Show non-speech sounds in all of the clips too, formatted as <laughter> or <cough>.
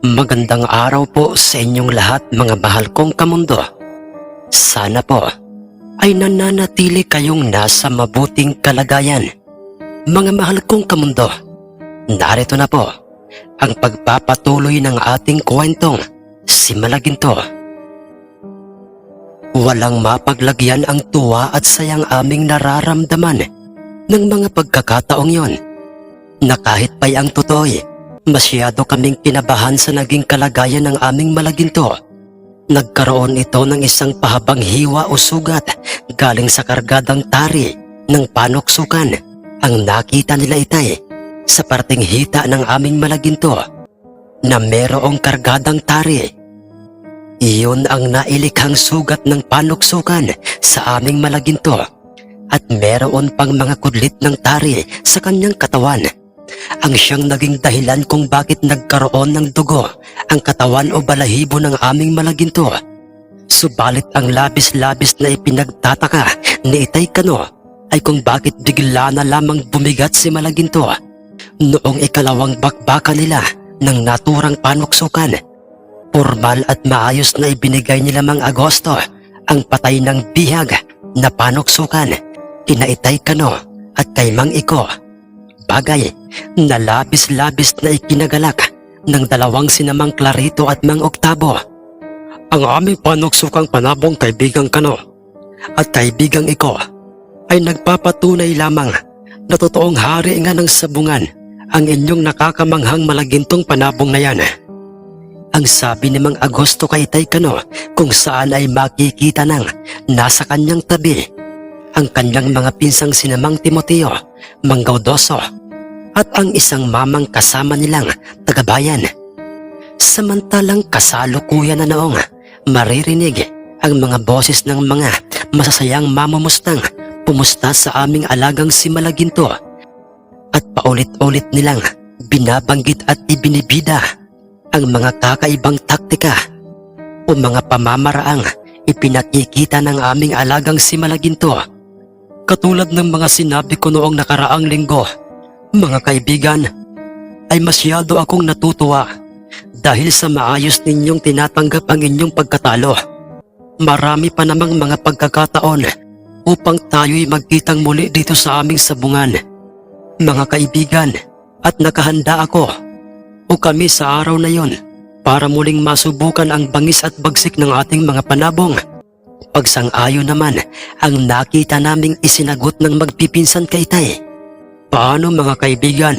Magandang araw po sa inyong lahat mga mahal kong kamundo. Sana po ay nananatili kayong nasa mabuting kalagayan. Mga mahal kong kamundo, narito na po ang pagpapatuloy ng ating kwentong si Malaginto. Walang mapaglagyan ang tuwa at sayang aming nararamdaman ng mga pagkakataong yon na kahit pa'y ang totoo'y masyado kaming kinabahan sa naging kalagayan ng aming malaginto. Nagkaroon ito ng isang pahabang hiwa o sugat galing sa kargadang tari ng panoksukan. Ang nakita nila itay sa parting hita ng aming malaginto na merong kargadang tari. Iyon ang nailikhang sugat ng panuksukan sa aming malaginto at meron pang mga kudlit ng tari sa kanyang katawan. Ang siyang naging dahilan kung bakit nagkaroon ng dugo ang katawan o balahibo ng aming malaginto. Subalit ang labis-labis na ipinagtataka ni Itay Kano ay kung bakit bigla na lamang bumigat si Malaginto noong ikalawang bakbaka nila ng naturang panuksukan. Formal at maayos na ibinigay ni Lamang Agosto ang patay ng bihag na panuksukan kina Itay Kano at kay Mang Iko. Bagay na labis-labis na ikinagalak ng dalawang sinamang Clarito at Mang Octavo. Ang aming panuksukang panabong kaibigang Kano at kaibigang Iko ay nagpapatunay lamang na totoong hari nga ng sabungan ang inyong nakakamanghang malagintong panabong na yan. Ang sabi ni Mang Agosto kay Tay Kano kung saan ay makikita ng nasa kanyang tabi ang kanyang mga pinsang sinamang Timoteo, Mang Gaudoso at ang isang mamang kasama nilang tagabayan. Samantalang kasalukuyan na noong maririnig ang mga boses ng mga masasayang mamamustang pumusta sa aming alagang si Malaginto at paulit-ulit nilang binabanggit at ibinibida ang mga kakaibang taktika o mga pamamaraang ipinakikita ng aming alagang si Malaginto. Katulad ng mga sinabi ko noong nakaraang linggo, mga kaibigan, ay masyado akong natutuwa dahil sa maayos ninyong tinatanggap ang inyong pagkatalo. Marami pa namang mga pagkakataon upang tayo'y magkitang muli dito sa aming sabungan. Mga kaibigan, at nakahanda ako o kami sa araw na yon para muling masubukan ang bangis at bagsik ng ating mga panabong. Pagsang-ayon naman ang nakita naming isinagot ng magpipinsan kay Tay. Paano mga kaibigan,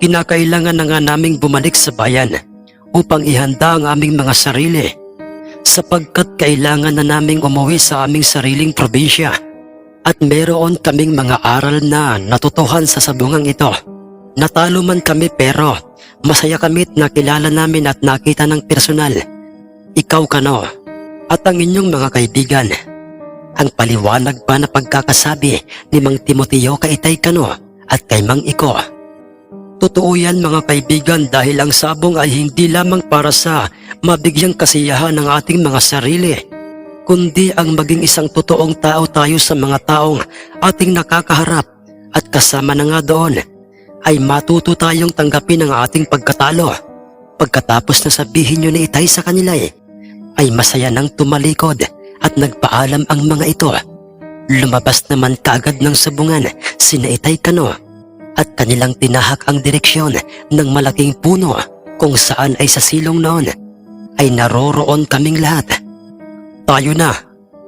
kinakailangan na nga naming bumalik sa bayan upang ihanda ang aming mga sarili sapagkat kailangan na naming umuwi sa aming sariling probinsya at meron kaming mga aral na natutuhan sa sabungang ito. Natalo man kami pero masaya kami't nakilala namin at nakita ng personal. Ikaw kano at ang inyong mga kaibigan. Ang paliwanag pa na pagkakasabi ni Mang Timoteo kay Itay Kano at kay Mang Iko. Totoo yan mga kaibigan dahil ang sabong ay hindi lamang para sa mabigyang kasiyahan ng ating mga sarili, kundi ang maging isang totoong tao tayo sa mga taong ating nakakaharap at kasama na nga doon ay matuto tayong tanggapin ang ating pagkatalo. Pagkatapos na sabihin nyo ni Itay sa kanila eh, ay masaya nang tumalikod at nagpaalam ang mga ito. Lumabas naman kaagad ng sabungan sina Itay Kano at kanilang tinahak ang direksyon ng malaking puno kung saan ay sa silong noon ay naroroon kaming lahat. Tayo na,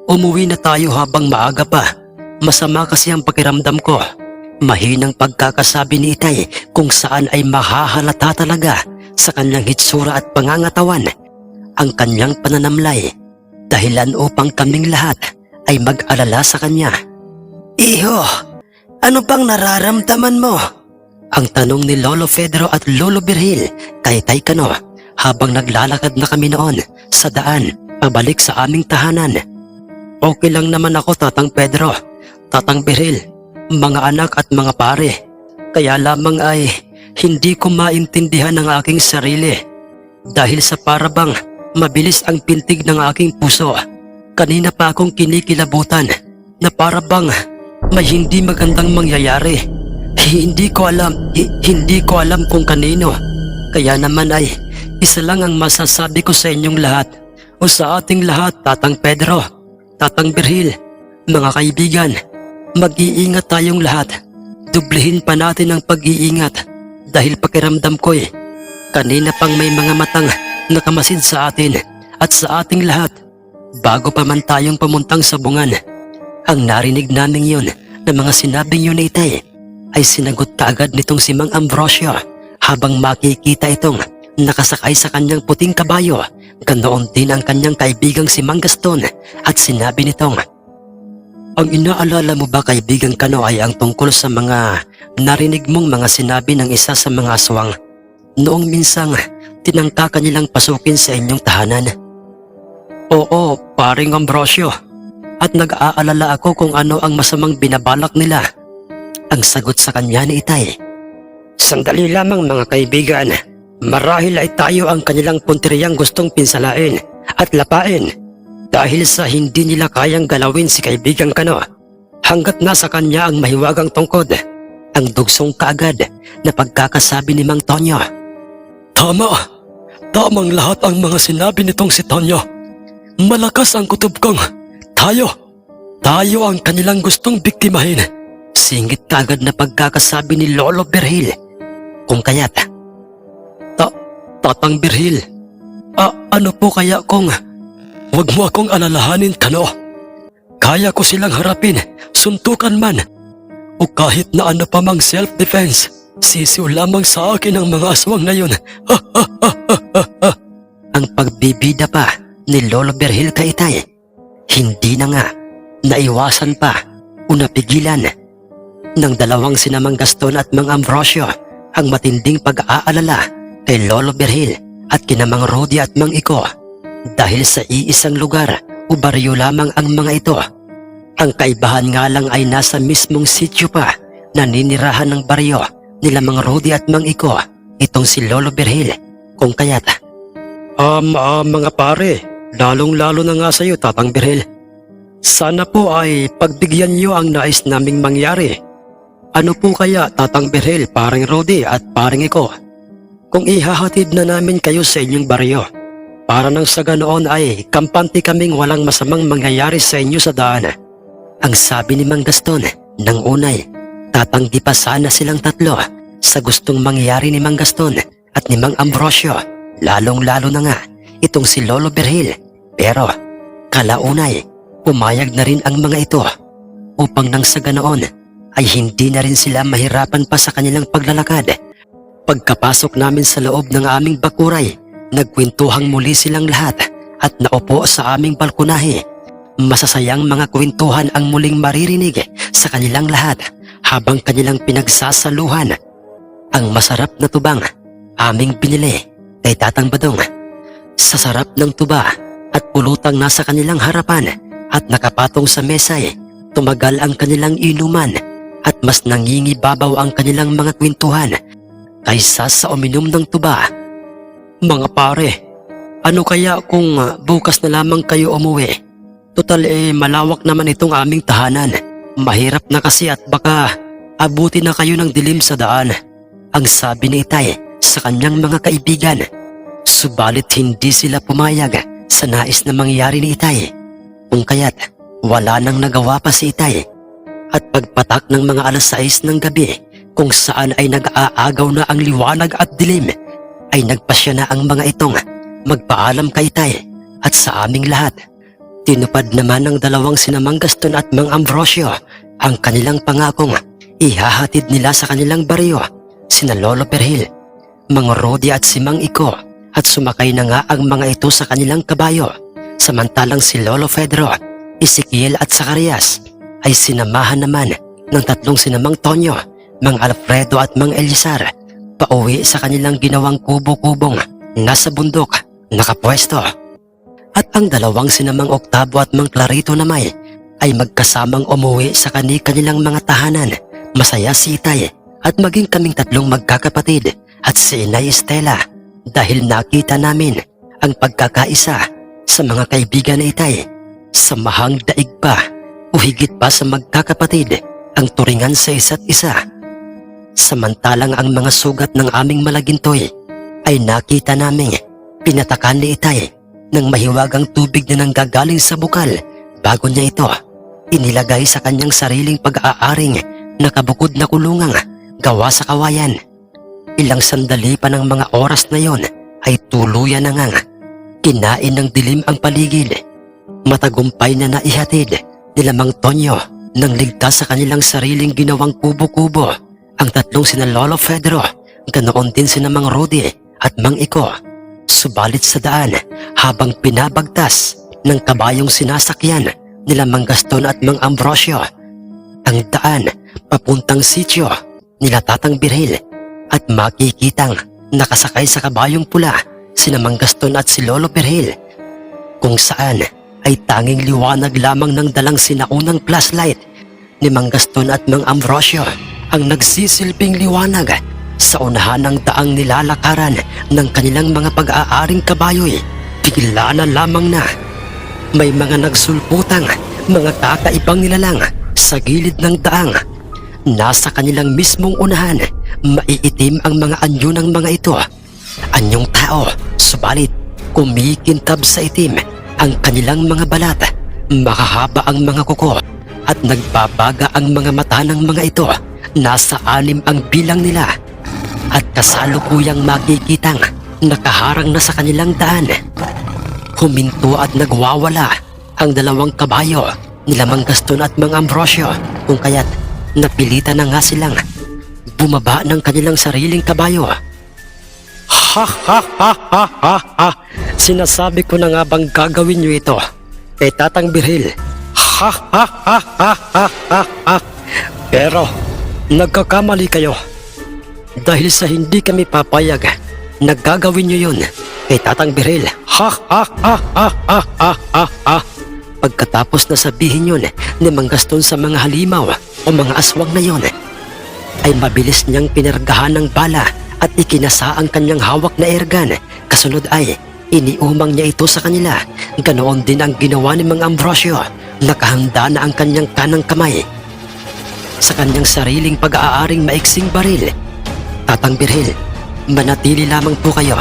umuwi na tayo habang maaga pa. Masama kasi ang pakiramdam ko. Mahinang pagkakasabi ni Itay kung saan ay mahahalata talaga sa kanyang hitsura at pangangatawan ang kanyang pananamlay dahilan upang kaming lahat ay mag-alala sa kanya. Iho, ano bang nararamdaman mo? Ang tanong ni Lolo Fedro at Lolo Birhil kay Tay Kano habang naglalakad na kami noon sa daan pabalik sa aming tahanan. Okay lang naman ako, Tatang Pedro, Tatang Birhil, mga anak at mga pare. Kaya lamang ay hindi ko maintindihan ang aking sarili. Dahil sa parabang mabilis ang pintig ng aking puso. Kanina pa akong kinikilabutan na parabang may hindi magandang mangyayari. Hindi ko alam, hi- hindi ko alam kung kanino. Kaya naman ay Isa lang ang masasabi ko sa inyong lahat o sa ating lahat, Tatang Pedro, Tatang Birhil, mga kaibigan, mag-iingat tayong lahat. Dublihin pa natin ang pag-iingat dahil pakiramdam ko eh, kanina pang may mga matang nakamasid sa atin at sa ating lahat. Bago pa man tayong pamuntang sa bungan, ang narinig naming yun na mga sinabing yun ni Itay ay sinagot kaagad nitong si Mang Ambrosio habang makikita itong nakasakay sa kanyang puting kabayo. Ganoon din ang kanyang kaibigang si Mang Gaston at sinabi nitong, Ang inaalala mo ba kaibigang kano ay ang tungkol sa mga narinig mong mga sinabi ng isa sa mga aswang noong minsang tinangka kanilang pasukin sa inyong tahanan. Oo, paring Ambrosio. At nag-aalala ako kung ano ang masamang binabalak nila. Ang sagot sa kanya ni Itay. Sandali lamang mga kaibigan. Marahil ay tayo ang kanilang puntiriyang gustong pinsalain at lapain dahil sa hindi nila kayang galawin si kaibigang kano hanggat nasa kanya ang mahiwagang tungkod. Ang dugsong kaagad na pagkakasabi ni Mang Tonyo. Tama! Tamang lahat ang mga sinabi nitong si Tonyo. Malakas ang kutob kong. Tayo! Tayo ang kanilang gustong biktimahin. Singit agad na pagkakasabi ni Lolo Berhil. Kung kaya't, Ta Tatang Berhil, ah, ano po kaya kung wag mo akong alalahanin kano? Kaya ko silang harapin, suntukan man, o kahit na ano pa mang self-defense. Sisiw lamang sa akin ang mga aswang na yun. <laughs> ang pagbibida pa ni Lolo Berhil kay Itay, hindi na nga naiwasan pa o napigilan ng dalawang sinamang Gaston at Mang Ambrosio ang matinding pag-aalala kay Lolo Berhil at kina Mang Rodi at Mang Iko dahil sa iisang lugar o baryo lamang ang mga ito. Ang kaibahan nga lang ay nasa mismong sityo pa na ninirahan ng baryo nila Mang Rodi at Mang Iko itong si Lolo Berhil kung kaya't Um, ah, mga pare, lalong-lalo na nga sa'yo, Tatang Berhel. Sana po ay pagbigyan niyo ang nais naming mangyari. Ano po kaya, Tatang Berhel, paring Rodi at paring Iko? Kung ihahatid na namin kayo sa inyong baryo, para nang sa ganoon ay kampante kaming walang masamang mangyayari sa inyo sa daan. Ang sabi ni Mang Gaston, nang unay, tatanggi pa sana silang tatlo sa gustong mangyari ni Mang Gaston at ni Mang Ambrosio, lalong-lalo na nga itong si Lolo Berhil. Pero kalaunay, pumayag na rin ang mga ito upang nang sa ganoon ay hindi na rin sila mahirapan pa sa kanilang paglalakad. Pagkapasok namin sa loob ng aming bakuray, nagkwentuhang muli silang lahat at naupo sa aming balkonahe. Masasayang mga kwentuhan ang muling maririnig sa kanilang lahat habang kanilang pinagsasaluhan. Ang masarap na tubang aming binili kay Tatang Badong. Sa sarap ng tuba at pulutang nasa kanilang harapan at nakapatong sa mesa eh, tumagal ang kanilang inuman at mas nangingibabaw ang kanilang mga kwentuhan kaysa sa uminom ng tuba. Mga pare, ano kaya kung uh, bukas na lamang kayo umuwi? Total eh malawak naman itong aming tahanan. Mahirap na kasi at baka abuti na kayo ng dilim sa daan. Ang sabi ni Itay sa kanyang mga kaibigan. Subalit hindi sila pumayag sa nais na mangyari ni Itay. Kung kaya't wala nang nagawa pa si Itay. At pagpatak ng mga alas 6 ng gabi kung saan ay nag-aagaw na ang liwanag at dilim ay nagpasya na ang mga itong magpaalam kay Itay at sa aming lahat. Tinupad naman ng dalawang sinamang Gaston at Mang Ambrosio ang kanilang pangakong ihahatid nila sa kanilang baryo sina Lolo Perhil, Mang Rodi at si Mang Iko at sumakay na nga ang mga ito sa kanilang kabayo samantalang si Lolo Pedro, Ezekiel at Zacarias ay sinamahan naman ng tatlong sinamang Tonyo, Mang Alfredo at Mang Elisar pauwi sa kanilang ginawang kubo-kubong nasa bundok nakapwesto. At ang dalawang sinamang Oktabo at Mang Clarito naman ay magkasamang umuwi sa kani-kanilang mga tahanan. Masaya si Itay at maging kaming tatlong magkakapatid at si Inay Estela dahil nakita namin ang pagkakaisa sa mga kaibigan ni Itay. Samahang daig pa o higit pa sa magkakapatid ang turingan sa isa't isa. Samantalang ang mga sugat ng aming malagintoy ay nakita namin Pinatakan ni Itay ng mahiwagang tubig na nanggagaling sa bukal bago niya ito inilagay sa kanyang sariling pag-aaring nakabukod na kulungang gawa sa kawayan. Ilang sandali pa ng mga oras na yon ay tuluyan na ngang kinain ng dilim ang paligid. Matagumpay na naihatid nila Mang Tonyo nang ligtas sa kanilang sariling ginawang kubo-kubo ang tatlong sina Lolo Fedro, ganoon din sina Mang Rudy at Mang Iko. Subalit sa daan habang pinabagtas ng kabayong sinasakyan nila Mang Gaston at Mang Ambrosio. Ang daan papuntang sityo nila Tatang Birhil at makikitang nakasakay sa kabayong pula sina Mang Gaston at si Lolo Birhil kung saan ay tanging liwanag lamang ng dalang sinaunang flashlight ni Mang Gaston at Mang Ambrosio ang nagsisilbing liwanag sa unahan ng daang nilalakaran ng kanilang mga pag-aaring kabayoy. Bigla na lamang na may mga nagsulputang mga kakaibang nilalang sa gilid ng daang. Nasa kanilang mismong unahan, maiitim ang mga anyo ng mga ito. Anyong tao, subalit kumikintab sa itim ang kanilang mga balat. Makahaba ang mga kuko at nagbabaga ang mga mata ng mga ito. Nasa anim ang bilang nila at kasalukuyang makikitang nakaharang na sa kanilang daan. Huminto at nagwawala ang dalawang kabayo nila Mang Gaston at Mang Ambrosio kung kaya't napilitan na nga silang bumaba ng kanilang sariling kabayo. Ha ha ha ha ha ha! Sinasabi ko na nga bang gagawin niyo ito kay Tatang Birhil. Ha ha ha ha ha ha ha! Pero nagkakamali kayo dahil sa hindi kami papayag na gagawin niyo yun kay Tatang Birhil. Ha ha ha ha ha ha ha! Pagkatapos na sabihin yun ni Mang Gaston sa mga halimaw o mga aswang na yon, ay mabilis niyang pinargahan ng bala at ikinasa ang kanyang hawak na ergan. Kasunod ay iniumang niya ito sa kanila. Ganoon din ang ginawa ni Mang Ambrosio. Nakahanda na ang kanyang kanang kamay. Sa kanyang sariling pag-aaring maiksing baril. Tatang Birhil, manatili lamang po kayo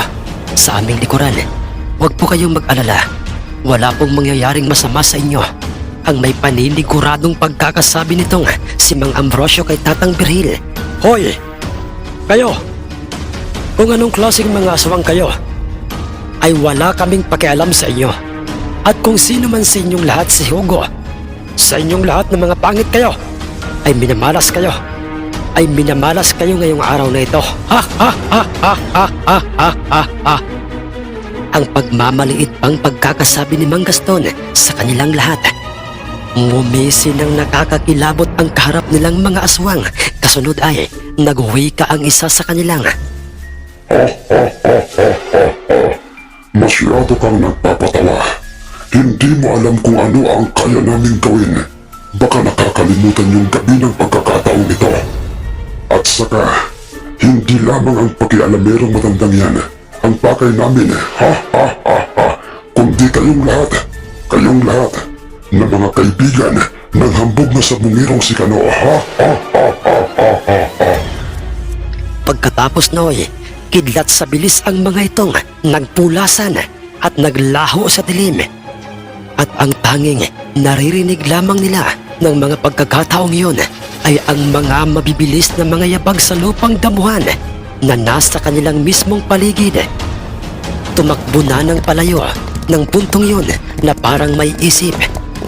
sa aming likuran. Huwag po kayong mag-alala. Wala pong mangyayaring masama sa inyo. Ang may paniniguradong pagkakasabi nitong si Mang Ambrosio kay Tatang Birhil. Hoy! Kayo! Kung anong klaseng mga aswang kayo, ay wala kaming pakialam sa inyo. At kung sino man sa inyong lahat si Hugo, sa inyong lahat ng mga pangit kayo, ay minamalas kayo. Ay minamalas kayo ngayong araw na ito. Ha ha ha ha ha ha ha ha ha. Ang pagmamaliit pang pagkakasabi ni Mang Gaston sa kanilang lahat. Ngumisi ng nakakakilabot ang kaharap nilang mga aswang. Kasunod ay nagwika ang isa sa kanilang. Masyado kang nagpapatawa. Hindi mo alam kung ano ang kaya naming gawin. Baka nakakalimutan yung gabi ng pagkakataong ito. At saka, hindi lamang ang pakialamerong matandang yan ang pakay namin, ha ha ha ha, kundi kayong lahat, kayong lahat, na mga kaibigan ng hambog na sa bungirong si Kano, ha ha ha ha ha ha ha. Pagkatapos noy, kidlat sa bilis ang mga itong nagpulasan at naglaho sa dilim. At ang tanging naririnig lamang nila ng mga pagkakataong yun ay ang mga mabibilis na mga yabag sa lupang damuhan na nasa kanilang mismong paligid. Tumakbo na ng palayo ng puntong yun na parang may isip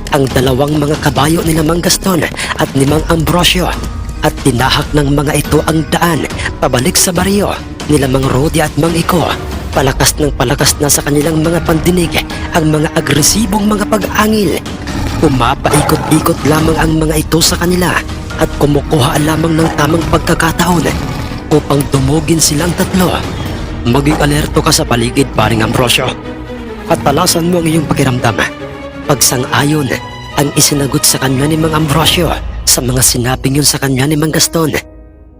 ang dalawang mga kabayo ni Mang Gaston at ni Mang Ambrosio at tinahak ng mga ito ang daan pabalik sa baryo nila Mang Rodi at Mang Iko. Palakas ng palakas na sa kanilang mga pandinig ang mga agresibong mga pag-angil. Pumapaikot-ikot lamang ang mga ito sa kanila at kumukuha lamang ng tamang pagkakataon upang dumugin silang tatlo. Maging alerto ka sa paligid, paring Ambrosio. At talasan mo ang iyong pakiramdam. Pagsang-ayon ang isinagot sa kanya ni Mang Ambrosio sa mga sinabing yun sa kanya ni Mang Gaston.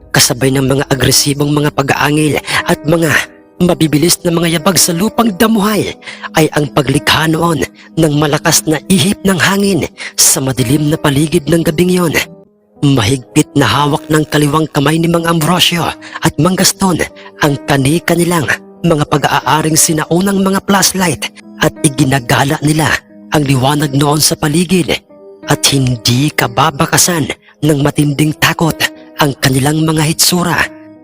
Kasabay ng mga agresibong mga pag-aangil at mga mabibilis na mga yabag sa lupang damuhay ay ang paglikha noon ng malakas na ihip ng hangin sa madilim na paligid ng gabing yon. Mahigpit na hawak ng kaliwang kamay ni Mang Ambrosio at Mang Gaston ang kanika nilang mga pag-aaring sinaunang mga flashlight at iginagala nila ang liwanag noon sa paligid at hindi kababakasan ng matinding takot ang kanilang mga hitsura.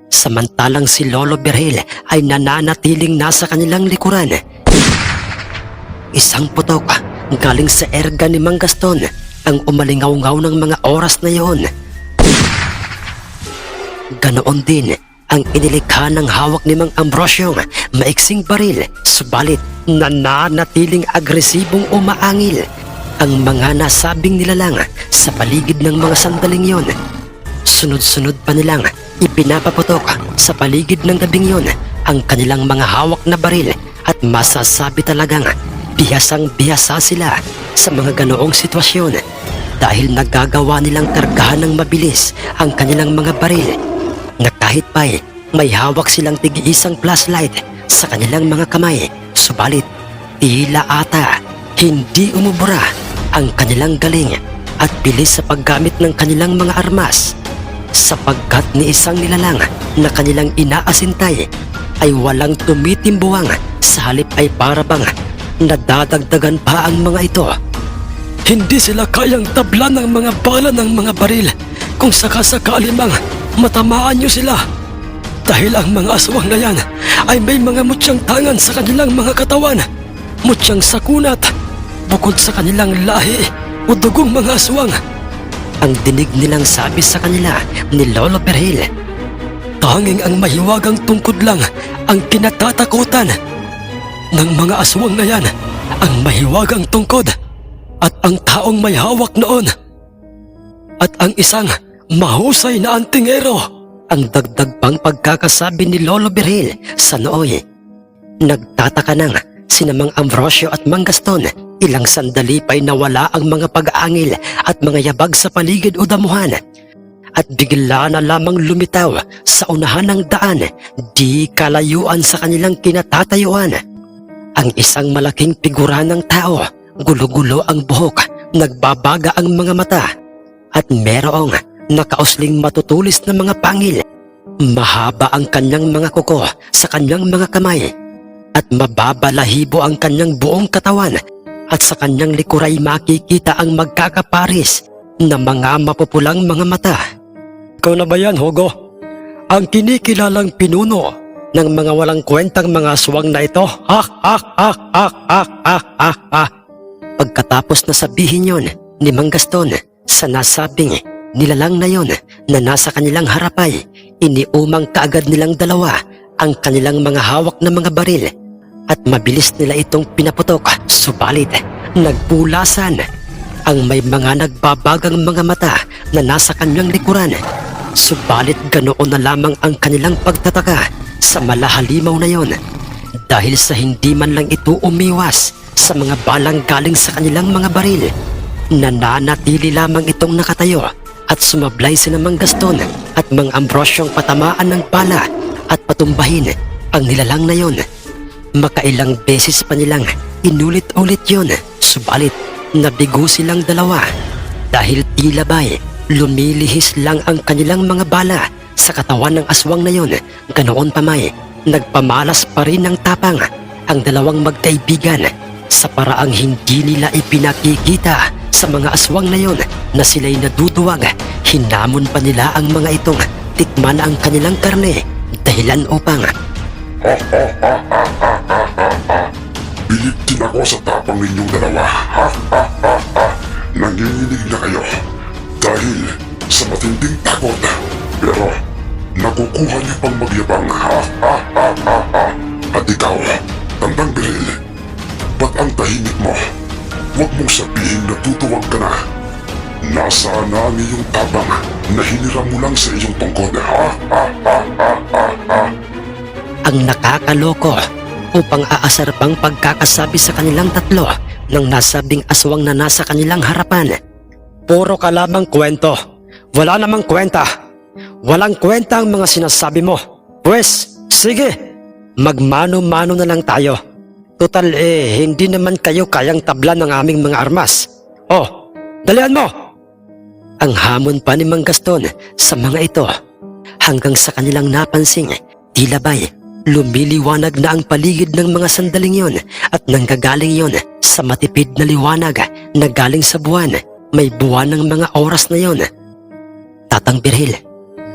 Samantalang si Lolo Berhel ay nananatiling nasa kanilang likuran. Isang putok galing sa erga ni Mang Gaston ang umalingaw-ngaw ng mga oras na yon. Ganoon din ang inilikha ng hawak ni Mang Ambrosyong maiksing baril, subalit nananatiling agresibong umaangil ang mga nasabing nilalang sa paligid ng mga sandaling yon. Sunod-sunod pa nilang ipinapaputok sa paligid ng gabing yon ang kanilang mga hawak na baril at masasabi talagang bihasang bihasa sila sa mga ganoong sitwasyon dahil nagagawa nilang kargahan ng mabilis ang kanilang mga baril na kahit pa'y may hawak silang tig-isang flashlight sa kanilang mga kamay subalit tila ata hindi umubura ang kanilang galing at bilis sa paggamit ng kanilang mga armas sapagkat ni isang nilalang na kanilang inaasintay ay walang tumitimbuwang sa halip ay parabang nadadagdagan pa ang mga ito. Hindi sila kayang tablan ng mga bala ng mga baril kung sakasakali mang matamaan nyo sila. Dahil ang mga aswang na yan ay may mga mutyang tangan sa kanilang mga katawan. Mutyang sakunat bukod sa kanilang lahi o dugong mga aswang. Ang dinig nilang sabi sa kanila ni Lolo Perhil. Tanging ang mahiwagang tungkod lang ang kinatatakutan ng mga aswang na yan. Ang mahiwagang tungkod at ang taong may hawak noon. At ang isang mahusay na antingero. Ang dagdag pang pagkakasabi ni Lolo Berhil sa nooy. Nagtataka nang sinamang Ambrosio at Mang Gaston ilang sandali pa'y nawala ang mga pag-aangil at mga yabag sa paligid o damuhan at bigla na lamang lumitaw sa unahan ng daan di kalayuan sa kanilang kinatatayuan. Ang isang malaking figura ng tao, gulo-gulo ang buhok, nagbabaga ang mga mata at merong nakausling matutulis na mga pangil. Mahaba ang kanyang mga kuko sa kanyang mga kamay at mababalahibo ang kanyang buong katawan at sa kanyang likuray makikita ang magkakaparis na mga mapupulang mga mata. Ikaw na ba yan, Hogo? Ang kinikilalang pinuno ng mga walang kwentang mga aswang na ito? Ha, ha, ha, ha, ha, ha, ha, ha. Pagkatapos na sabihin yon ni Mang Gaston sa nasabing nilalang na yon na nasa kanilang harapay, iniumang kaagad nilang dalawa ang kanilang mga hawak na mga baril at mabilis nila itong pinaputok. Subalit, nagpulasan ang may mga nagbabagang mga mata na nasa kanyang likuran. Subalit ganoon na lamang ang kanilang pagtataka sa malahalimaw na yon dahil sa hindi man lang ito umiwas sa mga balang galing sa kanilang mga baril. Nananatili lamang itong nakatayo at sumablay si Mang Gaston at Mang Ambrosyong patamaan ng bala at patumbahin ang nilalang na yon. Makailang beses pa nilang inulit-ulit yon, subalit nabigo silang dalawa dahil tila ba'y lumilihis lang ang kanilang mga bala sa katawan ng aswang na yon. Ganoon pa may nagpamalas pa rin ng tapang ang dalawang magkaibigan sa paraang hindi nila ipinakikita sa mga aswang na yon na sila'y naduduwag. Hinamon pa nila ang mga itong tikman ang kanilang karne dahilan upang <laughs> Bilib din ako sa tapang ninyong dalawa. Nanginginig na kayo. Dahil sa matinding takot. Pero, nakukuha niyo pang magyabang. At ikaw, tandang Beril, Huwag mong sabihin na tutuwag ka na. Nasaan na ang iyong tabang na hiniram mo lang sa iyong tungkod. Ha, ha, ha, ha, ha, ang nakakaloko upang aasar pang pagkakasabi sa kanilang tatlo ng nasabing aswang na nasa kanilang harapan. Puro ka lamang kwento. Wala namang kwenta. Walang kwenta ang mga sinasabi mo. Pwes, sige. Magmano-mano na lang tayo. Total eh, hindi naman kayo kayang tablan ng aming mga armas. Oh, dalian mo! Ang hamon pa ni Mang Gaston sa mga ito hanggang sa kanilang napansing tila ba'y Lumiliwanag na ang paligid ng mga sandaling yon at nanggagaling yon sa matipid na liwanag na galing sa buwan. May buwan ng mga oras na yon. Tatang Birhil,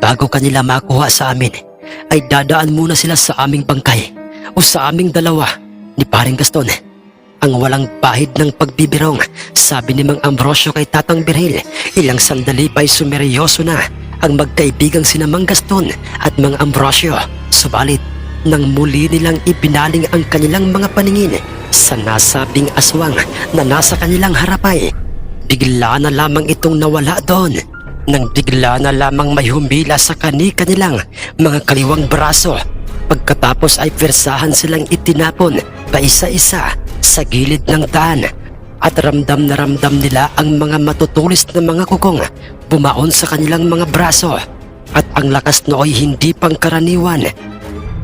bago kanila makuha sa amin, ay dadaan muna sila sa aming bangkay o sa aming dalawa ni Paring Gaston. Ang walang bahid ng pagbibirong, sabi ni Mang Ambrosio kay Tatang Birhil, ilang sandali pa'y sumeryoso na ang magkaibigang sina Mang Gaston at Mang Ambrosio. Subalit, nang muli nilang ibinaling ang kanilang mga paningin sa nasabing aswang na nasa kanilang harapay, bigla na lamang itong nawala doon. Nang bigla na lamang may humila sa kani-kanilang mga kaliwang braso. Pagkatapos ay persahan silang itinapon pa isa-isa sa gilid ng daan at ramdam na ramdam nila ang mga matutulis na mga kukong bumaon sa kanilang mga braso at ang lakas nooy hindi pangkaraniwan.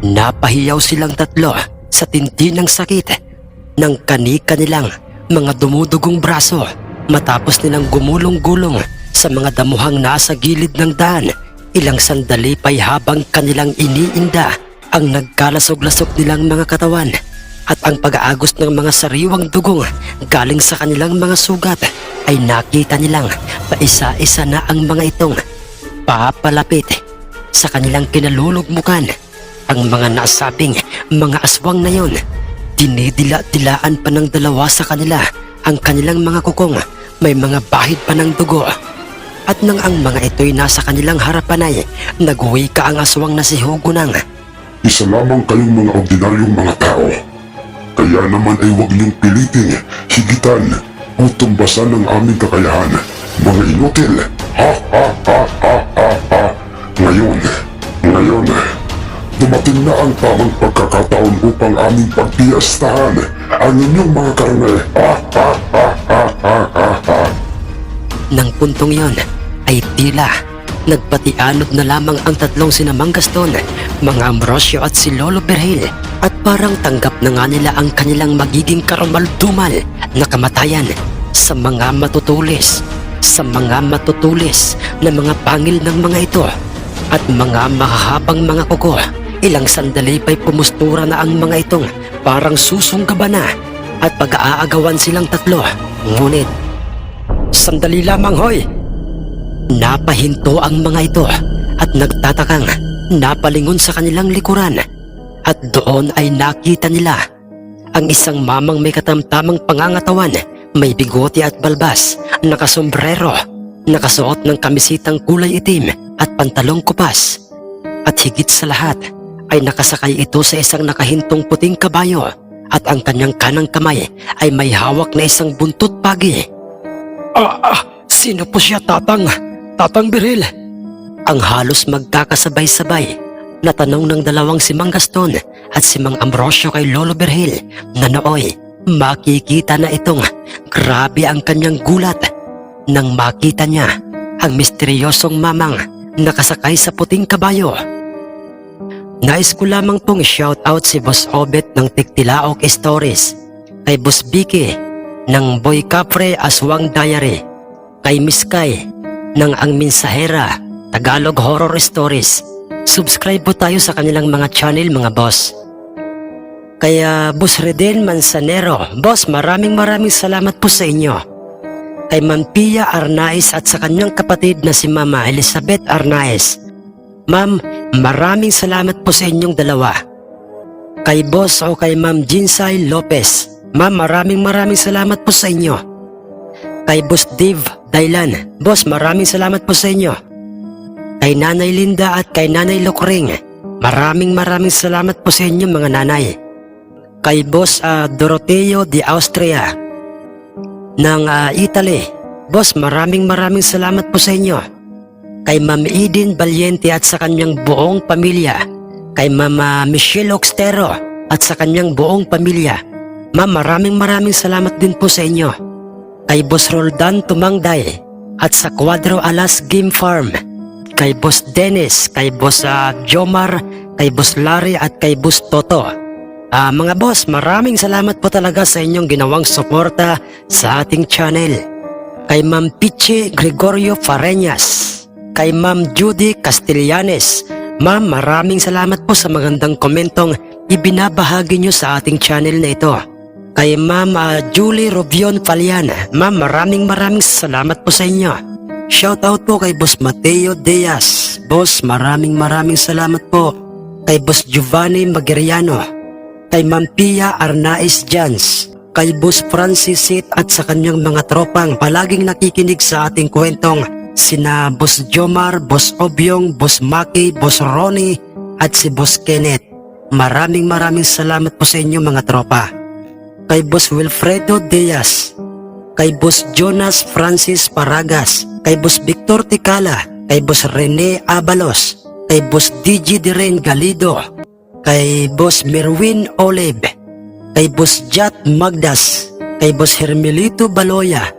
Napahiyaw silang tatlo sa tindi ng sakit ng kani-kanilang mga dumudugong braso matapos nilang gumulong-gulong sa mga damuhang nasa gilid ng daan. Ilang sandali pa'y habang kanilang iniinda ang nagkalasog-lasog nilang mga katawan at ang pag-aagos ng mga sariwang dugong galing sa kanilang mga sugat ay nakita nilang paisa-isa na ang mga itong papalapit sa kanilang kinalulugmukan. Ang mga nasabing mga aswang na yon, dinidila-dilaan pa ng dalawa sa kanila ang kanilang mga kukong may mga bahid pa ng dugo. At nang ang mga ito'y nasa kanilang harapan ay naghuwi ka ang aswang na si Hugo nang Isa lamang kayong mga ordinaryong mga tao. Kaya naman ay huwag niyong piliting, higitan, o tumbasan ang aming kakayahan. Mga inutil! Ha ha ha ha ha ha! Ngayon, ngayon, dumating na ang tamang pagkakataon upang aming pagpiyastahan ang inyong mga karne. Ha ha ha ha ha ha ha! Nang puntong yon ay tila nagpatianod na lamang ang tatlong sinamang Gaston, mga Ambrosio at si Lolo Berhil at parang tanggap na nga nila ang kanilang magiging karumaldumal na kamatayan sa mga matutulis, sa mga matutulis na mga pangil ng mga ito at mga mahahabang mga kuko. Ilang sandali pa'y pumustura na ang mga itong parang susunggaban na at pag-aagawan silang tatlo. Ngunit Sandali lamang hoy! Napahinto ang mga ito at nagtatakang napalingon sa kanilang likuran at doon ay nakita nila ang isang mamang may katamtamang pangangatawan, may bigote at balbas, nakasombrero, nakasuot ng kamisitang kulay itim at pantalong kupas. At higit sa lahat ay nakasakay ito sa isang nakahintong puting kabayo at ang kanyang kanang kamay ay may hawak na isang buntot pagi. Ah, ah, sino po siya tatang? Tatang Biril? Ang halos magkakasabay-sabay na tanong ng dalawang si Mang Gaston at si Mang Ambrosio kay Lolo Birhil na nooy makikita na itong grabe ang kanyang gulat nang makita niya ang misteryosong mamang nakasakay sa puting kabayo. Nais ko lamang pong shout out si Boss Obet ng Tiktilaok Stories, kay Boss Vicky ng Boy Capre Aswang Diary, kay Miss Kai ng Ang Minsahera Tagalog Horror Stories. Subscribe po tayo sa kanilang mga channel mga boss. Kaya Boss Redel Mansanero, boss maraming maraming salamat po sa inyo. Kay Ma'am Pia Arnaiz at sa kanyang kapatid na si Mama Elizabeth Arnaiz. Ma'am, maraming salamat po sa inyong dalawa. Kay Boss o kay Ma'am Jinsay Lopez, Ma'am maraming maraming salamat po sa inyo. Kay Boss Dave Dailan, Boss maraming salamat po sa inyo. Kay Nanay Linda at kay Nanay Lokring, maraming maraming salamat po sa inyo mga nanay. Kay Boss ah, Doroteo de Austria ng ah, Italy, Boss maraming maraming salamat po sa inyo. Kay Ma'am Eden Valiente at sa kanyang buong pamilya. Kay Mama Michelle Oxtero at sa kanyang buong pamilya. Ma'am maraming maraming salamat din po sa inyo. Kay Boss Roldan Tumangday at sa Cuadro Alas Game Farm. Kay Boss Dennis, kay Boss ah, Jomar, kay Boss Larry at kay Boss Toto. Ah, mga boss, maraming salamat po talaga sa inyong ginawang suporta sa ating channel. Kay Ma'am Pichi Gregorio Fareñas, kay Ma'am Judy Castellanes, Ma'am, maraming salamat po sa magandang komentong ibinabahagi nyo sa ating channel na ito. Kay Ma'am ah, Julie Robion Palian, Ma'am, maraming maraming salamat po sa inyo. Shoutout po kay Boss Mateo Diaz. Boss, maraming maraming salamat po. Kay Boss Giovanni Magiriano. Kay Ma'am Pia Arnaiz Jans. Kay Boss Francis Sit at sa kanyang mga tropang palaging nakikinig sa ating kwentong sina Boss Jomar, Boss Obyong, Boss Maki, Boss Ronnie at si Boss Kenneth. Maraming maraming salamat po sa inyo mga tropa. Kay Boss Wilfredo Diaz, kay Boss Jonas Francis Paragas, kay Boss Victor Ticala, kay Boss Rene Abalos, kay Boss DJ Diren Galido, kay Boss Merwin Olive, kay Boss Jat Magdas, kay Boss Hermelito Baloya,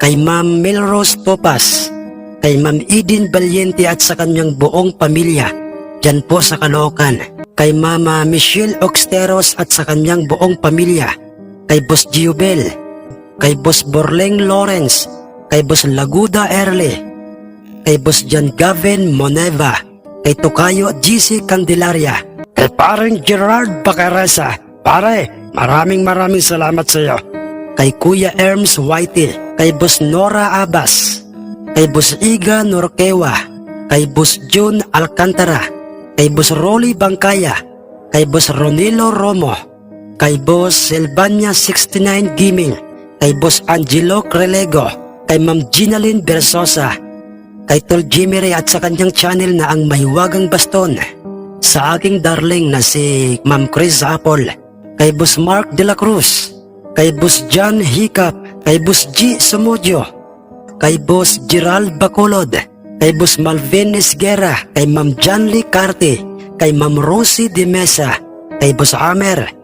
kay Ma'am Melrose Topas, kay Ma'am Eden Valiente at sa kanyang buong pamilya, dyan po sa Caloocan, kay Mama Michelle Oxteros at sa kanyang buong pamilya, kay Boss Giobel, kay Boss Borleng Lawrence, kay Boss Laguda Erle, kay Boss John Gavin Moneva, kay Tokayo GC Candelaria, kay parang Gerard Bacaresa. Pare, maraming maraming salamat sa iyo. Kay Kuya Erms Whitey, kay Boss Nora Abbas, kay Boss Iga Norquewa, kay Boss June Alcantara, kay Boss Rolly Bangkaya, kay Boss Ronilo Romo, kay Boss Silvania 69 Gaming, kay Boss Angelo Crelego, kay Ma'am Ginalyn Bersosa, kay Tol Jimmy Ray at sa kanyang channel na ang Mahiwagang Baston, sa aking darling na si Ma'am Chris Apple, kay Boss Mark De La Cruz, kay Boss John Hiccup, kay Boss G. Sumudio, kay Boss Gerald Bacolod, kay Boss Malvin Esguera, kay Ma'am Janly Carte, kay Ma'am Rosie De Mesa, kay Boss Amer,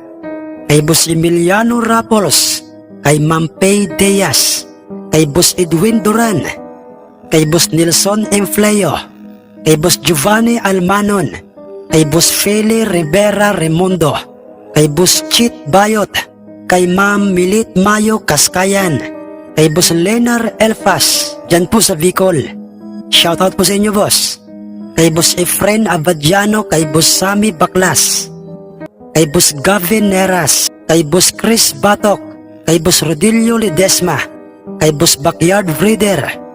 kay Boss Emiliano Rapols, kay Ma'am Pay Diaz, kay Boss Edwin Duran, kay Boss Nelson Enfleo, kay Boss Giovanni Almanon, kay Boss Feli Rivera Remundo, kay Boss Chit Bayot, kay Ma'am Milit Mayo Kaskayan, kay Boss Lenar Elfas, dyan po sa Bicol. Shoutout po sa inyo, boss. Kay Boss Efren Abadiano, kay Boss Sami Baklas, kay Boss Gavin Neras, kay Boss Chris Batok, kay Boss Rodilio Ledesma, kay Boss Backyard Breeder,